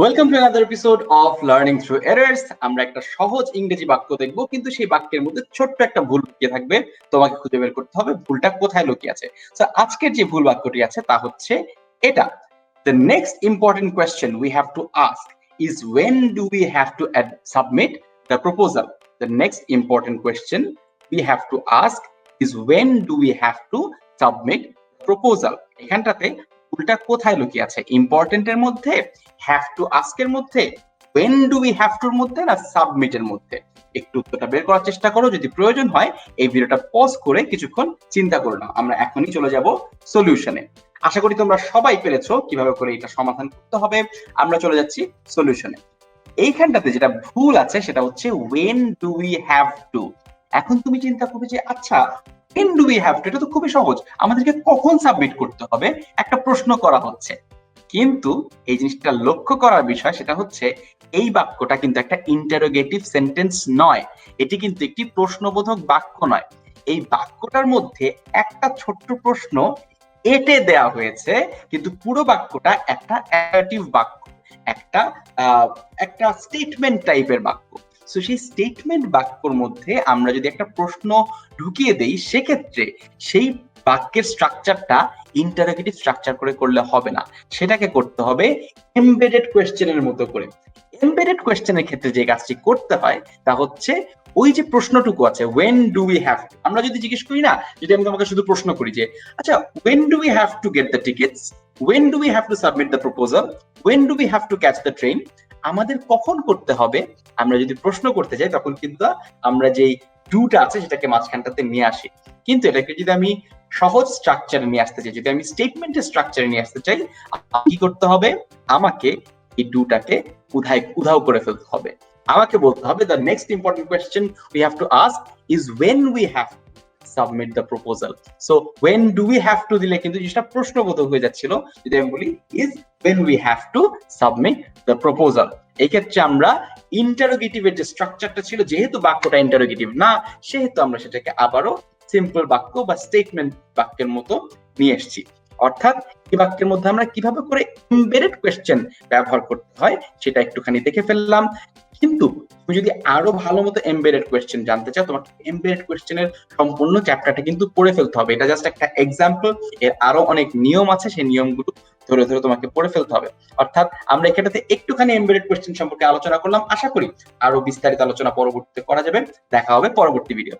Welcome to another episode of learning through errors আমরা একটা সহজ ইংরেজি বাক্য দেখব, কিন্তু সেই বাক্যের মধ্যে ছোট্ট একটা ভুল লুকিয়ে থাকবে। তোমাকে খুঁজে বের করতে হবে, ভুলটা কোথায় লুকিয়ে আছে। সো আজকের যে ভুল বাক্যটি আছে তা হচ্ছে এটা। The next important question we have to ask is when do we have to submit the proposal the next important question we have to ask is when do we have to submit proposal এখানটাতে ভুলটা কোথায় লুকিয়ে আছে? ইম্পর্টেন্টের মধ্যে have to আস্কের মধ্যে when do we have টুর মধ্যে না সাবমিটের মধ্যে? একটু উত্তরটা বের করার চেষ্টা করো, যদি প্রয়োজন হয়, এই ভিডিওটা পজ করে কিছুক্ষণ চিন্তা করো না আমরা এখনই চলে যাব সলিউশনে আশা করি তোমরা সবাই পেরেছ কীভাবে করে এটা সমাধান করতে হবে। আমরা চলে যাচ্ছি সলিউশনে এইখানটাতে যেটা ভুল আছে সেটা হচ্ছে when do we have to এখন তুমি চিন্তা করবে যে আচ্ছা when do we have to? এটা তো খুবই সহজ। আমাদেরকে কখন সাবমিট করতে হবে? একটা প্রশ্ন করা হচ্ছে। কিন্তু এই জিনিসটা লক্ষ্য করার বিষয় সেটা হচ্ছে, এই বাক্যটা কিন্তু একটা ইন্টারোগেটিভ সেন্টেন্স নয়। এটি কিন্তু একটি প্রশ্নবোধক বাক্য নয়। এই বাক্যটার মধ্যে একটা ছোট্ট প্রশ্ন এটে দেয়া হয়েছে, কিন্তু পুরো বাক্যটা একটা অ্যাডাটিভ বাক্য। একটা একটা স্টেটমেন্ট টাইপের বাক্য। সো সেই স্টেটমেন্ট বাক্যর মধ্যে আমরা যদি একটা প্রশ্ন ঢুকিয়ে দেই, সেক্ষেত্রে সেই বাক্যের স্ট্রাকচারটা ইন্টারোগেটিভ স্ট্রাকচার করে করলে হবে না। সেটাকে করতে হবে এমবেডেড কোয়েশ্চেনের মতো করে। এমবেডেড কোয়েশ্চেনের ক্ষেত্রে যে কাজটি করতে হয়, তা হচ্ছে ওই যে প্রশ্নটুকু আছে ওয়েন ডু উই হ্যাভ আমরা যদি জিজ্ঞেস করি না, যদি আমি তোমাকে শুধু প্রশ্ন করি যে আচ্ছা when do we have to get the tickets when do we have to submit the proposal when do we have to catch the train আমাদের কখন করতে হবে আমরা যদি প্রশ্ন করতে যাই, তখন কিন্তু আমরা যেই ডুটা আছে সেটাকে মাঝখানটাতে নিয়ে আসি। কিন্তু এটাকে যদি আমি সহজ স্ট্রাকচারে নিয়ে আসতে চাই, যদি আমি স্টেটমেন্টের স্ট্রাকচারে নিয়ে আসতে চাই কি করতে হবে? আমাকে এই ডুটাকে উধাই উধাও করে ফেলতে হবে। আমাকে বলতে হবে the next important question we have to ask is when we have submit the proposal so when do we have to দিলে কিন্তু জিনিসটা প্রশ্নবোধক হয়ে যাচ্ছিল। যদি আমি বলি is when we have to submit the proposal এই ক্ষেত্রে আমরা ইন্টারোগেটিভের যে স্ট্রাকচারটা ছিল, যেহেতু বাক্যটা ইন্টারোগেটিভ না, সেহেতু আমরা সেটাকে আবারও সিম্পল বাক্য বা স্টেটমেন্ট বাক্যের মতো নিয়ে এসেছি। অর্থাৎ এই বাক্যের মধ্যে আমরা কীভাবে করে এমবেডেড কোয়েশ্চেন ব্যবহার করতে হয়, সেটা একটুখানি দেখে ফেললাম। কিন্তু তুমি যদি আরও ভালো মতো এমবেডেড কোয়েশ্চেন জানতে চাও, তোমাকে এমবেডেড কোয়েশ্চেনের সম্পূর্ণ চ্যাপ্টারটা কিন্তু পড়ে ফেলতে হবে। এটা জাস্ট একটা এক্সাম্পল এর আরও অনেক নিয়ম আছে, সেই নিয়মগুলো ধরে ধরে তোমাকে পড়ে ফেলতে হবে। অর্থাৎ আমরা এখানে একটুখানি এমবেডেড কোয়েশ্চেন সম্পর্কে আলোচনা করলাম। আশা করি আরও বিস্তারিত আলোচনা পরবর্তীতে করা যাবে। দেখা হবে পরবর্তী ভিডিও